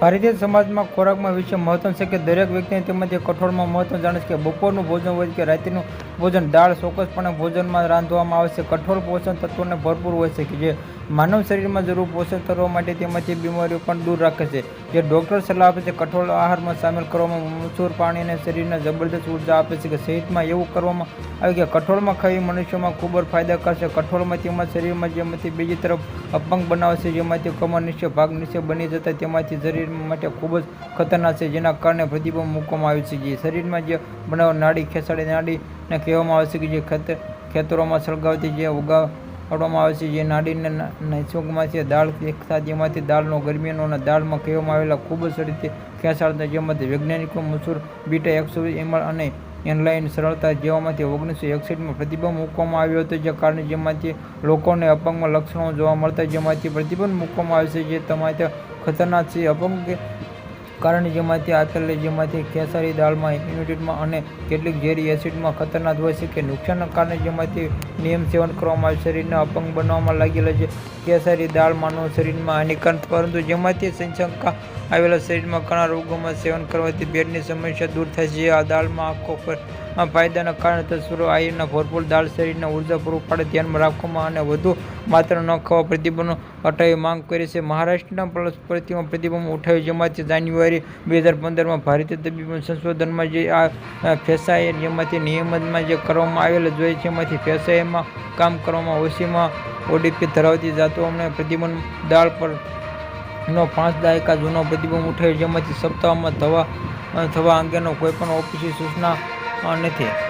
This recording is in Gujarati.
ભારતીય સમાજમાં ખોરાકમાં વિશે મહત્વ છે કે દરેક વ્યક્તિને તેમજ કઠોળમાં મહત્વ જાણે છે કે બપોરનું ભોજન હોય કે રાત્રિનું ભોજન. દાળ ચોક્કસપણે ભોજનમાં રાંધવામાં આવે છે. કઠોળ પોષણ તત્વોને ભરપૂર હોય છે કે જે માનવ શરીરમાં જરૂર પોષણ કરવા માટે તેમાંથી બીમારીઓ પણ દૂર રાખે છે. જે ડૉક્ટર સલાહ આપે છે, કઠોળ આહારમાં સામેલ કરવામાં મસૂર પાણી અને શરીરને જબરદસ્ત ઊર્જા આપે છે કે સહિતમાં એવું કરવામાં આવે કે કઠોળમાં ખાવી મનુષ્યમાં ખૂબ જ ફાયદાકાર છે. કઠોળમાં તેમાં શરીરમાં જેમાંથી બીજી તરફ અપંગ બનાવે છે, જેમાંથી કમર નીચે ભાગ નીચે બની જતા તેમાંથી શરીર માટે ખૂબ જ ખતરનાક છે, જેના કારણે પ્રતિબંધ મૂકવામાં આવે છે. જે શરીરમાં જે બનાવ નાડી ખેસાડી નાડીને કહેવામાં આવે છે કે જે ખેતર ખેતરોમાં સળગાવતી જે ઉગાડવામાં આવે છે, જે નાડીને છે. દાળ એકતા જેમાંથી દાળનો ગરમીનો અને દાળમાં કહેવામાં આવેલા ખૂબ જ રીતે ખેંચાડતા જેમાંથી વૈજ્ઞાનિકો મસૂર બીટા એકસો એમએલ અને એનલાઇન સરળતા જેવામાંથી ઓગણીસો એકસઠમાં પ્રતિબંધ મૂકવામાં આવ્યો હતો જે કારણે જેમાંથી લોકોને અપંગમાં લક્ષણો જોવા મળતા, જેમાંથી પ્રતિબંધ મૂકવામાં આવે છે, જે તમારે ખતરનાક છે. અપંગ કારણે જેમાંથી આતરલે જેમાંથી ખેસારી દાળમાં ઇમ્યુનિટીમાં અને કેટલીક ઝેરી એસિડમાં ખતરનાક હોય છે કે નુકસાનના કારણે જેમાંથી નિયમ સેવન કરવામાં આવે શરીરને અપંગ બનાવવામાં લાગેલા છે. કેસરી દાળ માનવ શરીરમાં હાનિકારક, પરંતુ જેમાંથી સંશંકા આવેલા શરીરમાં ઘણા રોગોમાં સેવન કરવાથી પેટની સમસ્યા દૂર થાય છે. આ દાળમાં આંખો પર ફાયદાના કારણે તસવીરો આયર્નના ભરપૂર દાળ શરીરને ઊર્જા પૂરું પાડે ધ્યાનમાં રાખવામાં અને વધુ માત્ર ન ખાવા પ્રતિબંધો હટાવી માંગ કરી છે. મહારાષ્ટ્રના પ્રતિમાં પ્રતિબંધ ઉઠાવ્યો જેમાંથી જાન્યુઆરી બે હજાર પંદરમાં ભારતીય તબીબી સંશોધનમાં જે આ ફેસાએ જેમાંથી નિયમનમાં જે કરવામાં આવેલ જોઈએ છે, એમાંથી ફેસાએમાં કામ કરવામાં ઓછીમાં ઓડીપી ધરાવતી જાતો અમને પ્રતિબંધ દાળ પર નો પાંચ દાયકા જૂનો પ્રતિબંધ ઉઠાવ્યો જેમાંથી સપ્તાહમાં થવા થવા અંગેનો કોઈપણ ઓફિસી સૂચના નથી.